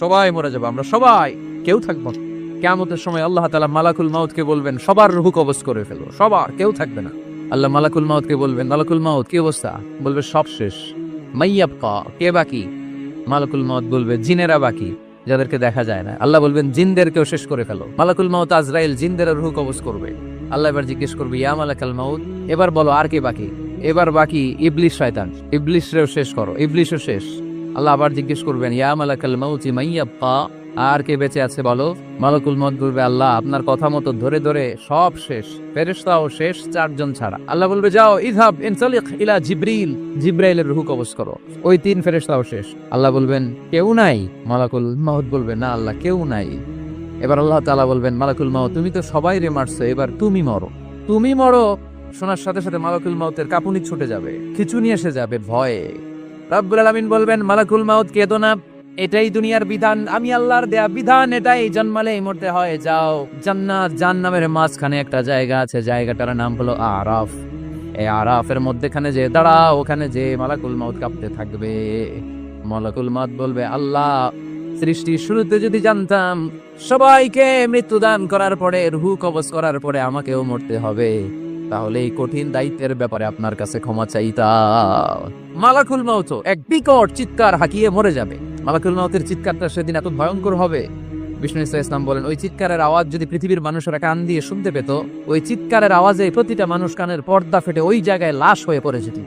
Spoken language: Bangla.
সবাই মরে যাব, আমরা সবাই কেউ থাকব কেমতের সময় আল্লাহ তালা মালাকুল মাউতকে বলবেন, সবার রুহু কবজ করে ফেলো, সবার, কেউ থাকবে না। আল্লাহ মালাকুল মাউতকে বলবেন, মালাকুল মাউত, কি অবস্থা? বলবে, সব শেষ। মাইয়াবকা কে বাকি? মালাকুল মাউত বলবে, জিনেরা বাকি, যাদেরকে দেখা যায় না। আল্লাহ বলবেন, জিনদেরকেও শেষ করে ফেলো। মালাকুল মাউত আজরাইল, জিনদের রুহু কবজ করবে। আল্লাহ এবার জিজ্ঞেস করবে, ইয়া মালাকাল মাউত, এবার বলো, আর কে বাকি? এবার বাকি ইবলিশ শয়তান। ইবলিশরেও শেষ করো, ইবলিশও শেষ। আল্লাহ আবার জিজ্ঞেস করবেন, ইয়া মালাকাল মাউতি মাইয়াব্বা আর কে বেঁচে আছে বলো? মালাকুল মত বলবে, আল্লাহ, আপনার কথা মতো ধরে ধরে সব শেষ, ফেরেশতাও শেষ চারজন ছাড়া। আল্লাহ বলবে, যাও, ইযহাব ইনসালিক ইলা জিবরিল। জিব্রাইলের রূহ কবজ করো, ওই তিন ফেরেশতাও শেষ। আল্লাহ বলবেন, কেউ নাই? মালাকুল মাউত বলবে, না, আল্লাহ, কেউ নাই। এবার আল্লাহ তাআলা বলবেন, মালাকুল মাউত, তুমি তো সবাই রে মারছো, এবার তুমি মরো। তুমি মরো? শোনার সাথে সাথে মালাকুল মাউতের কাপুনি ছুটে যাবে, খিচুনি এসে যাবে ভয়ে। রব্বুল আলামিন বলবেন, মালাকুল মাউত, কেঁদো না। এটাই দুনিয়ার বিধান। আমি আল্লাহর দেয়া বিধান, এটাই জন্মালে এই মরতে হয়। যাও, জান্নাত জান্নামের মাঝখানে একটা জায়গা আছে। জায়গাটার নাম হলো আরাফ। এই আরাফের মধ্যেখানে যে দাঁড়া ওখানে যে মালাকুল মাউত কাঁপতে থাকবে। মালাকুল মাউত বলবে, আল্লাহ সৃষ্টি শুরুতে যদি জানতাম, সবাইকে মৃত্যুদান করার পরে, রুহু কবজ করার পরে আমাকেও মরতে হবে। তাহলে এই কঠিন দায়িত্বের ব্যাপারে আপনার কাছে ক্ষমা চাইতাম। মালাকুল মাউত এক বিকট চিৎকার হাকিয়ে মরে যাবে। মালাকুল মাউতের চিৎকারটা সেদিন এত ভয়ঙ্কর হবে। বিষ্ণু ইসা ইসলাম বলেন, ওই চিৎকারের আওয়াজ যদি পৃথিবীর মানুষেরা কান দিয়ে শুনতে পেত, ওই চিৎকারের আওয়াজে প্রতিটা মানুষ কানের পর্দা ফেটে ওই জায়গায় লাশ হয়ে পড়ে যেত।